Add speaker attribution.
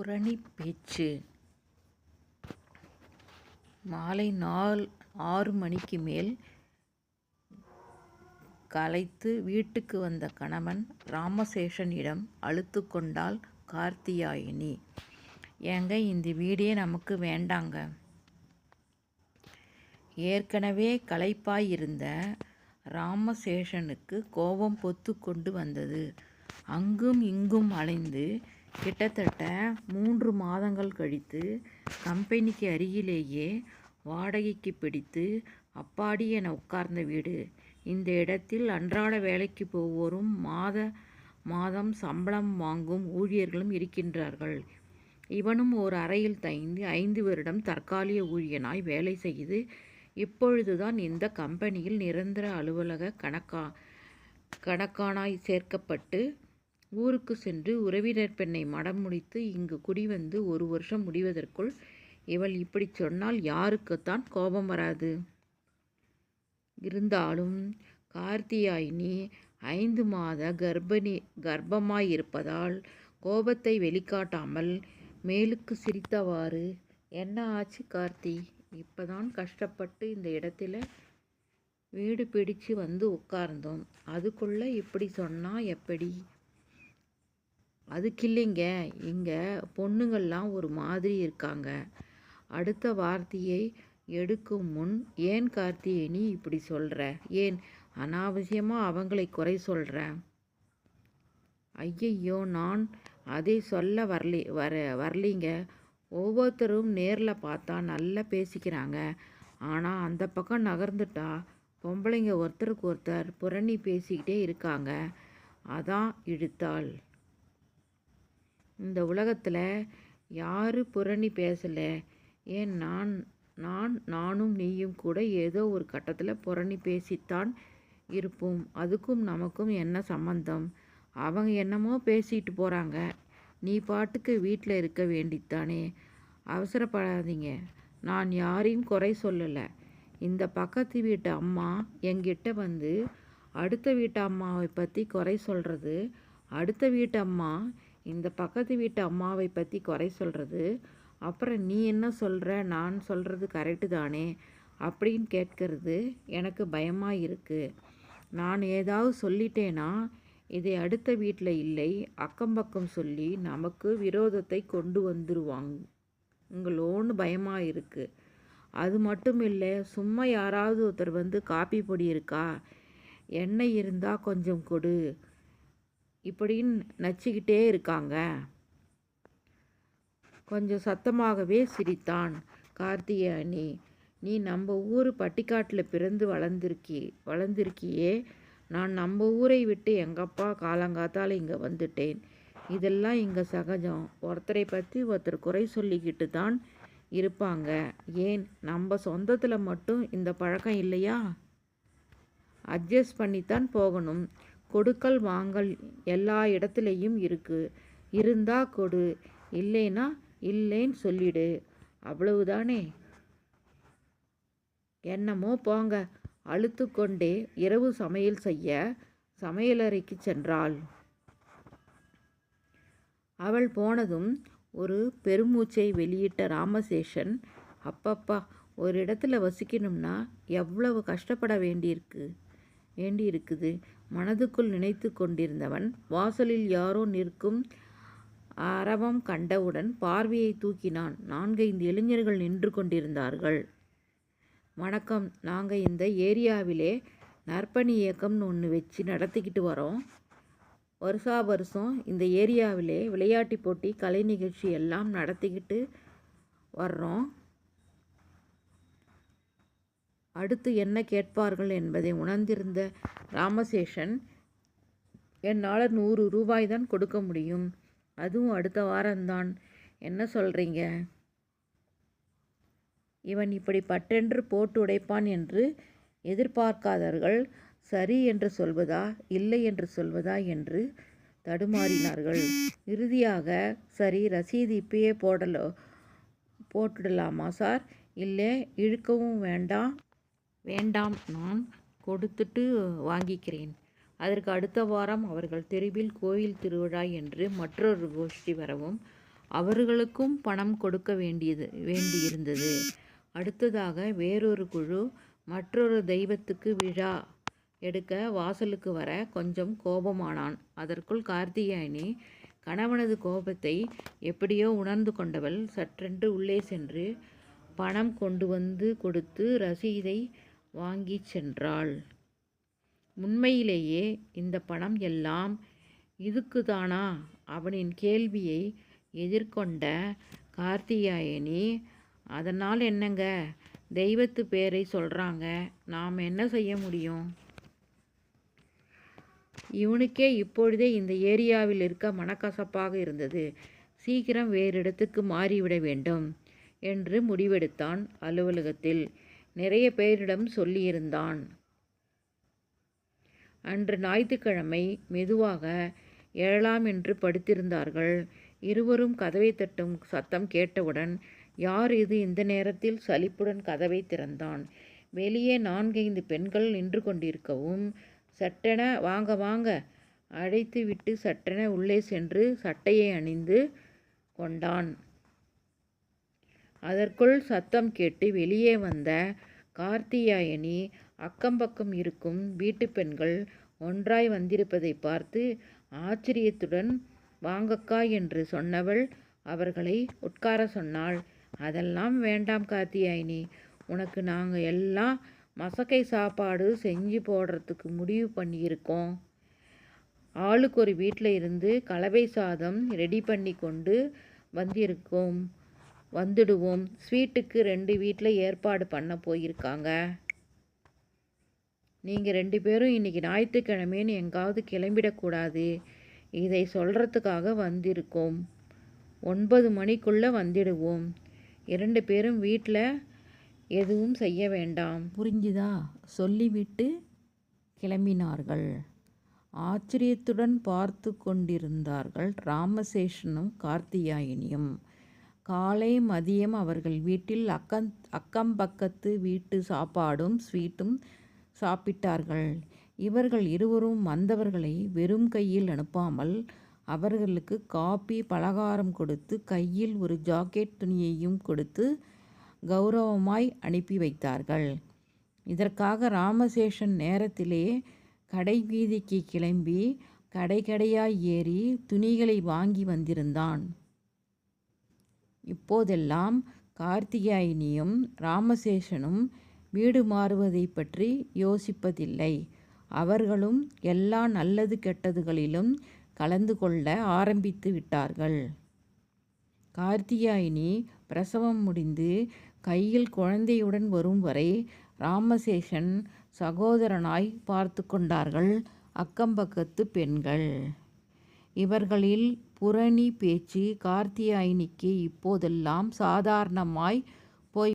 Speaker 1: புரணி பேச்சு. மாலை நாள் ஆறு மணிக்கு மேல் களைத்து வீட்டுக்கு வந்த கணவன் ராமசேஷனிடம் அழுத்து கொண்டாள் கார்த்தியாயினி. ஏங்க இந்த வீடே நமக்கு வேண்டாங்க. ஏற்கனவே களைப்பாயிருந்த ராமசேஷனுக்கு கோபம் பொத்து கொண்டு வந்தது. அங்கும் இங்கும் அலைந்து கிட்டத்தட்ட மூன்று மாதங்கள் கழித்து கம்பெனிக்கு அருகிலேயே வாடகைக்கு பிடித்து அப்பாடி என உட்கார்ந்த வீடு. இந்த இடத்தில் அன்றாட வேலைக்கு போவோரும் மாத மாதம் சம்பளம் வாங்கும் ஊழியர்களும் இருக்கின்றார்கள். இவனும் ஒரு அறையில் தைந்து ஐந்து வருடம் தற்காலிக ஊழியனாய் வேலை செய்து இப்பொழுதுதான் இந்த கம்பெனியில் நிரந்தர அலுவலக கணக்கா கணக்கானாய் சேர்க்கப்பட்டு ஊருக்கு சென்று உறவினர் பெண்ணை மடம் முடித்து இங்கு குடிவந்து ஒரு வருஷம் முடிவதற்குள் இவள் இப்படி சொன்னால் யாருக்குத்தான் கோபம் வராது. இருந்தாலும் கார்த்தியாயினி ஐந்து மாத கர்ப்பிணி கர்ப்பமாயிருப்பதால் கோபத்தை வெளிக்காட்டாமல் மேலுக்கு சிரித்தவாறு என்ன ஆச்சு கார்த்தி? இப்போதான் கஷ்டப்பட்டு இந்த இடத்துல வீடு பிடிச்சு வந்து உட்கார்ந்தோம். அதுக்குள்ளே இப்படி சொன்னால் எப்படி? அதுக்கு இல்லைங்க. இங்கே பொண்ணுங்கள்லாம் ஒரு மாதிரி இருக்காங்க. அடுத்த வார்த்தையை எடுக்கும் முன் ஏன் கார்த்தியை நீ இப்படி சொல்கிற ஏன்? அனாவசியமாக அவங்களை குறை சொல்கிற ஐயையோ நான் அதை சொல்ல வரலி வர வரலிங்க. ஒவ்வொருத்தரும் நேரில் பார்த்தா நல்லா பேசிக்கிறாங்க. ஆனால் அந்த பக்கம் நகர்ந்துட்டா பொம்பளைங்க ஒருத்தருக்கு ஒருத்தர் புரணி பேசிக்கிட்டே இருக்காங்க. அதான் இழுத்தாள். இந்த உலகத்தில் யார் புரணி பேசலை? ஏன் நான் நான் நானும் நீயும் கூட ஏதோ ஒரு கட்டத்தில் புரணி பேசித்தான் இருப்போம். அதுக்கும் நமக்கும் என்ன சம்பந்தம்? அவங்க என்னமோ பேசிட்டு போகிறாங்க நீ பாட்டுக்கு வீட்டில் இருக்க வேண்டித்தானே? அவசரப்படாதீங்க. நான் யாரையும் குறை சொல்லலை. இந்த பக்கத்து வீட்டு அம்மா எங்கிட்ட வந்து அடுத்த வீட்டு அம்மாவை பற்றி குறை சொல்கிறது அடுத்த வீட்டு அம்மா இந்த பக்கத்து வீட்டு அம்மாவை பற்றி குறை சொல்கிறது அப்புறம் நீ என்ன சொல்கிற நான் சொல்கிறது கரெக்டு தானே அப்படின்னு கேட்கறது எனக்கு பயமாக இருக்குது நான் ஏதாவது சொல்லிட்டேனா இதை அடுத்த வீட்டில் இல்லை அக்கம் பக்கம் சொல்லி நமக்கு விரோதத்தை கொண்டு வந்துடுவாங்க உங்களோன்னு பயமாக இருக்குது அது மட்டும் இல்லை சும்மா யாராவது ஒருத்தர் வந்து காப்பி பொடி இருக்கா? எண்ணெய் இருந்தால் கொஞ்சம் கொடு. இப்படின்னு நச்சிக்கிட்டே இருக்காங்க. கொஞ்சம் சத்தமாகவே சிரித்தான். கார்த்திகேயனி நீ நம்ம ஊர் பட்டிக்காட்டில் பிறந்து வளர்ந்துருக்கி வளர்ந்துருக்கியே. நான் நம்ம ஊரை விட்டு எங்கப்பா காலங்காத்தால் இங்கே வந்துட்டேன். இதெல்லாம் இங்கே சகஜம். ஒருத்தரை பற்றி ஒருத்தர் குறை சொல்லிக்கிட்டு தான் இருப்பாங்க. ஏன்? நம்ம சொந்தத்தில் மட்டும் இந்த பழக்கம் இல்லையா? அட்ஜஸ்ட் பண்ணித்தான் போகணும். கொடுக்கல் வாங்கல் எல்லா இடத்துலையும் இருக்கு. இருந்தா கொடு. இல்லைன்னா இல்லைன்னு சொல்லிடு. அவ்வளவுதானே? என்னமோ போங்க. அழுத்து கொண்டே இரவு சமையல் செய்ய சமையலறைக்கு சென்றாள். அவள் போனதும் ஒரு பெருமூச்சை வெளியிட்ட ராமசேஷன் அப்பப்பா ஒரு இடத்துல வசிக்கணும்னா எவ்வளவு கஷ்டப்பட வேண்டியிருக்கு? வேண்டியிருக்குது மனதுக்குள் நினைத்து கொண்டிருந்தவன் வாசலில் யாரோ நிற்கும் அரவம் கண்டவுடன் பார்வையை தூக்கினான். நான்கைந்து இளைஞர்கள் நின்று கொண்டிருந்தார்கள். வணக்கம். நாங்கள் இந்த ஏரியாவிலே நற்பணி இயக்கம்னு ஒன்று வச்சு நடத்திக்கிட்டு வரோம். வருஷா வருஷம் இந்த ஏரியாவிலே விளையாட்டு போட்டி கலை நிகழ்ச்சி எல்லாம் நடத்திக்கிட்டு வர்றோம். அடுத்து என்ன கேட்பார்கள் என்பதை உணர்ந்திருந்த ராமசேஷன் என்னால் நூறு ரூபாய் தான் கொடுக்க முடியும். அதுவும் அடுத்த வாரம்தான். என்ன சொல்கிறீங்க இவன் இப்படி பட்டென்று போட்டு உடைப்பான் என்று எதிர்பார்க்காதவர்கள் சரி என்று சொல்வதா இல்லை என்று சொல்வதா? என்று தடுமாறினார்கள். இறுதியாக சரி ரசீது இப்பயே போடலோ போட்டுடலாமா சார்? இல்லை இழுக்கவும் வேண்டாம். வேண்டாம் நான் கொடுத்துட்டு வாங்கிக்கிறேன். அதற்கு அடுத்த வாரம் அவர்கள் தெருவில் கோயில் திருவிழா என்று மற்றொரு கோஷ்டி வரவும் அவர்களுக்கும் பணம் கொடுக்க வேண்டியது வேண்டியிருந்தது. அடுத்ததாக வேறொரு குழு மற்றொரு தெய்வத்துக்கு விழா எடுக்க வாசலுக்கு வர கொஞ்சம் கோபமானான். அதற்குள் கார்த்தியாயினி கணவனது கோபத்தை எப்படியோ உணர்ந்து கொண்டவள் சற்றென்று உள்ளே சென்று பணம் கொண்டு வந்து கொடுத்து ரசீதை வாங்கிச் சென்றாள். உண்மையிலேயே இந்த பணம் எல்லாம் இதுக்குதானா அவனின் கேள்வியை எதிர்கொண்ட கார்த்தியாயனி அதனால் என்னங்க? தெய்வத்து பேரை சொல்கிறாங்க நாம் என்ன செய்ய முடியும்? இவனுக்கே இப்பொழுதே இந்த ஏரியாவில் இருக்க மனக்கசப்பாக இருந்தது. சீக்கிரம் வேறு இடத்துக்கு மாறிவிட வேண்டும் என்று முடிவெடுத்தான் அலுவலகத்தில். நிறைய பேரிடம் சொல்லியிருந்தான். அன்று ஞாயிற்றுக்கிழமை மெதுவாக எழலாம் என்று படுத்திருந்தார்கள். இருவரும் கதவை தட்டும் சத்தம் கேட்டவுடன் யார் இது? இந்த நேரத்தில் சலிப்புடன் கதவை திறந்தான். வெளியே நான்கைந்து பெண்கள் நின்று கொண்டிருக்கவும் சட்டென வாங்க வாங்க அழைத்து விட்டு சட்டென உள்ளே சென்று சட்டையை அணிந்து கொண்டான். அதற்குள் சத்தம் கேட்டு வெளியே வந்த கார்த்தியாயனி அக்கம்பக்கம் இருக்கும் வீட்டு பெண்கள் ஒன்றாய் வந்திருப்பதை பார்த்து ஆச்சரியத்துடன் வாங்கக்கா என்று சொன்னவள் அவர்களை உட்கார சொன்னாள். அதெல்லாம் வேண்டாம் கார்த்தியாயினி உனக்கு நாங்கள் எல்லாம் மசக்கை சாப்பாடு செஞ்சு போடுறதுக்கு முடிவு பண்ணியிருக்கோம். ஆளுக்கு ஒரு வீட்டில் இருந்து கலவை சாதம் ரெடி பண்ணி கொண்டு வந்திருக்கோம். வந்துடுவோம். ஸ்வீட்டுக்கு ரெண்டு வீட்டில் ஏற்பாடு பண்ண போயிருக்காங்க. நீங்கள் ரெண்டு பேரும் இன்றைக்கி ஞாயிற்றுக்கிழமைன்னு எங்காவது கிளம்பிடக்கூடாது. இதை சொல்கிறதுக்காக வந்திருக்கோம். ஒன்பது மணிக்குள்ளே வந்துடுவோம். இரண்டு பேரும் வீட்டில் எதுவும் செய்ய வேண்டாம். புரிஞ்சுதா? சொல்லிவிட்டு கிளம்பினார்கள். ஆச்சரியத்துடன் பார்த்து கொண்டிருந்தார்கள் ராமசேஷனும் கார்த்தியாயினியும். காலை மதியம் அவர்கள் வீட்டில் அக்கம் அக்கம் பக்கத்து வீட்டு சாப்பாடும் ஸ்வீட்டும் சாப்பிட்டார்கள். இவர்கள் இருவரும் வந்தவர்களை வெறும் கையில் அனுப்பாமல் அவர்களுக்கு காப்பி பலகாரம் கொடுத்து கையில் ஒரு ஜாக்கெட் துணியையும் கொடுத்து கௌரவமாய் அனுப்பி வைத்தார்கள். இதற்காக ராமசேஷன் நேரத்திலே கடை வீதிக்கு கிளம்பி கடை கடையாய் ஏறி துணிகளை வாங்கி வந்திருந்தான். இப்போதெல்லாம் கார்த்திகாயினியும் ராமசேஷனும் வீடு மாறுவதை பற்றி யோசிப்பதில்லை. அவர்களும் எல்லா நல்லது கெட்டதுகளிலும் கலந்து கொள்ள ஆரம்பித்து விட்டார்கள். கார்த்தியாயினி பிரசவம் முடிந்து கையில் குழந்தையுடன் வரும் வரை ராமசேஷன் சகோதரனாய் பார்த்து கொண்டார்கள் அக்கம்பக்கத்து பெண்கள். இவர்களில் புரணி பேச்சு கார்த்தியாயினிக்கு இப்போதெல்லாம் சாதாரணமாய்